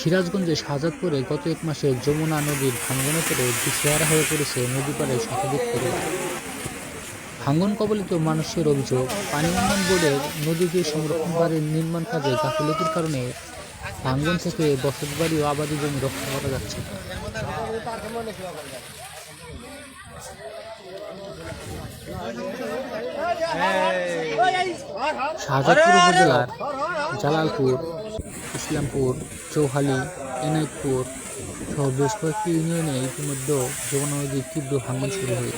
সিরাজগঞ্জের শাহজাদপুরে গত এক মাসে যমুনা নদীর ভাঙ্গনে পড়ে দিশেহারা হয়ে পড়েছে নদী পাড়ে শতাধিক পরিবার। ভাঙ্গন কবলিত মানুষের অভিযোগ, পানি উন্নয়ন বোর্ডের নদীকে সংরক্ষণ বাড়ির নির্মাণ কাজে গাফিলতির কারণে ভাঙ্গন থেকে বসতবাড়ি ও আবাদি জমি রক্ষা করা যাচ্ছে। শাহজাদপুর উপজেলার জালালপুর, ইসলামপুর, চৌহালি, এনায়তপুর সহ বেশ কয়েকটি ইউনিয়নে ইতিমধ্যে যমুনা নদীর তীব্র ভাঙন শুরু হয়ে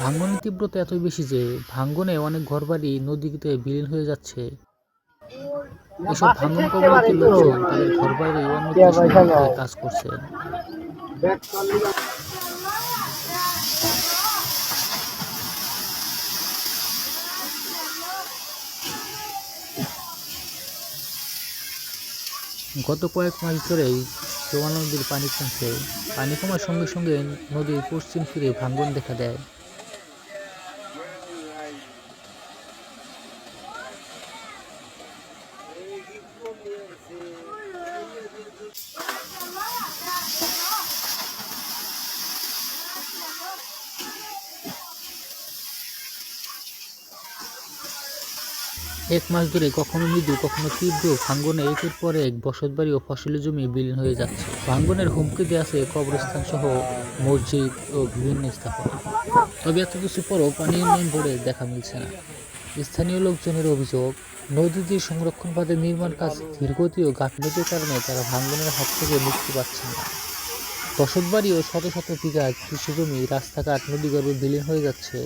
ভাঙ্গনের তীব্রতা এতই বেশি যে ভাঙ্গনে অনেক ঘরবাড়ি নদীতে বিলীন হয়ে যাচ্ছে। এসব ভাঙ্গন কবলিত লোকজন তাদের ঘরবাড়ি সংরক্ষণে কাজ করছে। গত কয়েক মাস ধরেই যমুনা নদীর পানি কমছে পানি কমার সঙ্গে সঙ্গে নদীর পশ্চিম তীরে ভাঙ্গন দেখা দেয়। এক মাস ধরে কখনো মৃদু, কখনো তীব্র ভাঙ্গনে একের পর এক বসতবাড়ি ও ফসলি জমি বিলীন হয়ে যাচ্ছে। ভাঙ্গনের হুমকিতে আছে কবরস্থান সহ মসজিদ ও বিভিন্ন স্থাপনা। তবে এত কিছু পরও পানি উন্নয়ন বোর্ডে দেখা মিলছে না। স্থানীয় লোকজনের অভিযোগ নদীটির সংরক্ষণ বাঁধের নির্মাণ কাজ ধীরগতি ও গাফিলতির কারণে তারা ভাঙ্গনের হাত থেকে মুক্তি পাচ্ছেন না। বসতবাড়ি ও শত শত বিঘা কৃষি জমি রাস্তাঘাট, নদীগর্ভে বিলীন হয়ে যাচ্ছে।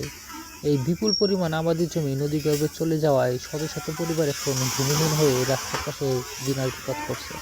এই বিপুল পরিমাণ আবাদি জমি নদী গর্ভে চলে যাওয়ায় শত শত পরিবার এখন ভূমিহীন হয়ে রাস্তার পাশে দিনাজপাত করছে।